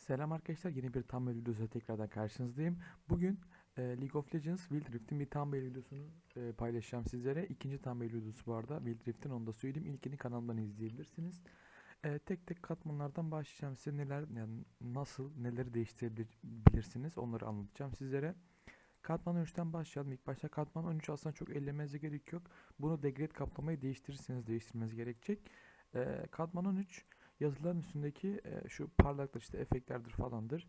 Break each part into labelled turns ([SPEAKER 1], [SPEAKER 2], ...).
[SPEAKER 1] Selam arkadaşlar, yeni bir Thumbnail videosuyla tekrardan karşınızdayım. Bugün e, League of Legends Wild Rift'in bir Thumbnail videosunu e, paylaşacağım sizlere. İkinci Thumbnail videosu bu arada Wild Rift'in onu da söyleyeyim. İlkini kanalımdan izleyebilirsiniz. E, tek tek katmanlardan başlayacağım size neler yani nasıl neleri değiştirebilirsiniz onları anlatacağım sizlere. Katman 13'ten başlayalım. İlk başta katman 13 aslında çok ellemenize gerek yok. Bunu degrade kaplamayı değiştirirseniz değiştirmeniz gerekecek. E, katman 13 yazıların üstündeki e, şu parlaklık işte efektlerdir falandır.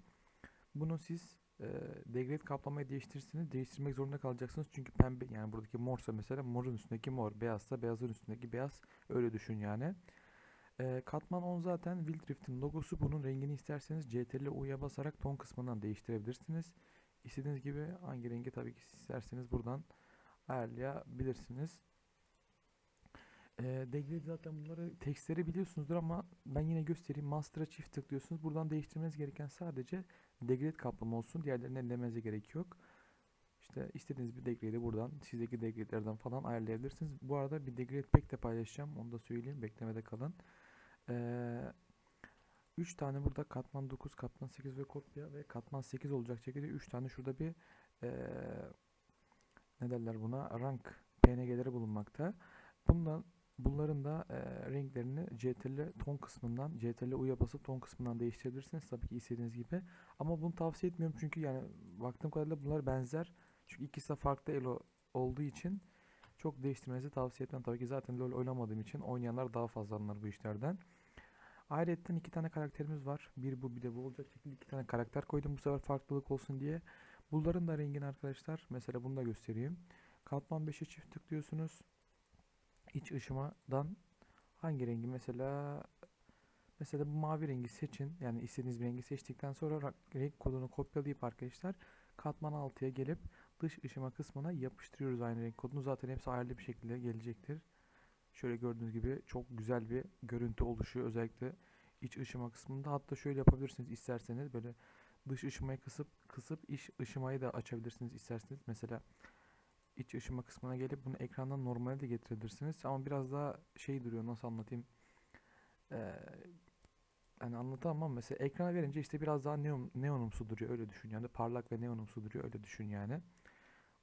[SPEAKER 1] Bunu siz e, degrade kaplamayı değiştirirseniz değiştirmek zorunda kalacaksınız. Çünkü pembe yani buradaki morsa mesela morun üstündeki mor, beyazsa beyazın üstündeki beyaz öyle düşün yani. E, katman 10 zaten Wild Rift'in logosu. Bunun rengini isterseniz CTRL U'ya basarak ton kısmından değiştirebilirsiniz. İstediğiniz gibi hangi rengi tabii ki isterseniz buradan ayarlayabilirsiniz. E, degrade zaten bunları tekstleri biliyorsunuzdur ama ben yine göstereyim. Master'a çift tıklıyorsunuz. Buradan değiştirmeniz gereken sadece degrade kaplama olsun. Diğerlerini ellemenize gerek yok. İşte istediğiniz bir degrade'i buradan sizdeki degrade'lerden falan ayarlayabilirsiniz. Bu arada bir degrade pack de paylaşacağım. Onu da söyleyeyim. Beklemede kalın. Ee, 3 tane burada katman 9, katman 8 ve kopya ve katman 8 olacak şekilde 3 tane şurada bir ee, ne derler buna rank PNG'leri bulunmakta. Bundan Bunların da e, renklerini CTRL ton kısmından, CTRL U'ya basıp ton kısmından değiştirebilirsiniz. Tabii ki istediğiniz gibi. Ama bunu tavsiye etmiyorum çünkü yani baktığım kadarıyla bunlar benzer. Çünkü ikisi de farklı elo olduğu için çok değiştirmenizi tavsiye etmem. Tabii ki zaten LoL oynamadığım için oynayanlar daha fazla anlar bu işlerden. Ayrıca iki tane karakterimiz var. Bir bu bir de bu olacak şekilde iki tane karakter koydum bu sefer farklılık olsun diye. Bunların da rengini arkadaşlar mesela bunu da göstereyim. Katman 5'e çift tıklıyorsunuz iç ışımadan hangi rengi mesela mesela bu mavi rengi seçin. Yani istediğiniz bir rengi seçtikten sonra renk kodunu kopyalayıp arkadaşlar katman 6'ya gelip dış ışıma kısmına yapıştırıyoruz aynı renk kodunu. Zaten hepsi ayrı bir şekilde gelecektir. Şöyle gördüğünüz gibi çok güzel bir görüntü oluşuyor özellikle iç ışıma kısmında. Hatta şöyle yapabilirsiniz isterseniz böyle dış ışımayı kısıp kısıp iç ışımayı da açabilirsiniz isterseniz. Mesela iç ışıma kısmına gelip bunu ekrandan normale de getirebilirsiniz. Ama biraz daha şey duruyor nasıl anlatayım. Ee, hani anlatamam ama mesela ekrana verince işte biraz daha neon, neonumsu duruyor öyle düşün yani parlak ve neonumsu duruyor öyle düşün yani.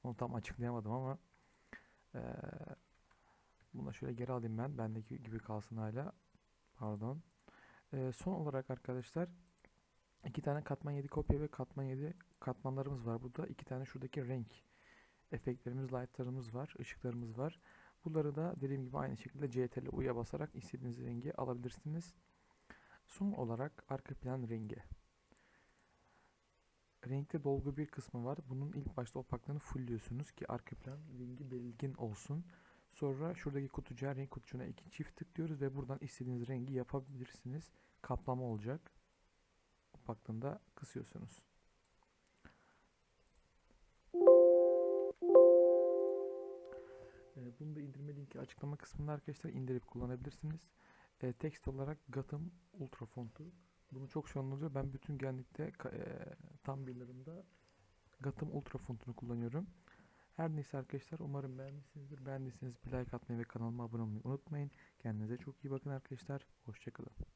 [SPEAKER 1] Onu tam açıklayamadım ama ee, bunu da şöyle geri alayım ben. Bendeki gibi kalsın hala. Pardon. Ee, son olarak arkadaşlar iki tane katman 7 kopya ve katman 7 katmanlarımız var. Burada iki tane şuradaki renk efektlerimiz, lightlarımız var, ışıklarımız var. Bunları da dediğim gibi aynı şekilde CTRL U'ya basarak istediğiniz rengi alabilirsiniz. Son olarak arka plan rengi. Renkte dolgu bir kısmı var. Bunun ilk başta opaklığını fullliyorsunuz ki arka plan rengi belirgin olsun. Sonra şuradaki kutucuğa renk kutucuğuna iki çift tıklıyoruz ve buradan istediğiniz rengi yapabilirsiniz. Kaplama olacak. Opaklığını da kısıyorsunuz. Bunu da indirme linki açıklama kısmında arkadaşlar indirip kullanabilirsiniz. E, text olarak Gotham Ultra fontu. Bunu çok sorun oluyor. Ben bütün genlikte e, tam birlerimde Gotham Ultra fontunu kullanıyorum. Her neyse arkadaşlar umarım beğenmişsinizdir. Beğendiyseniz bir like atmayı ve kanalıma abone olmayı unutmayın. Kendinize çok iyi bakın arkadaşlar. Hoşçakalın.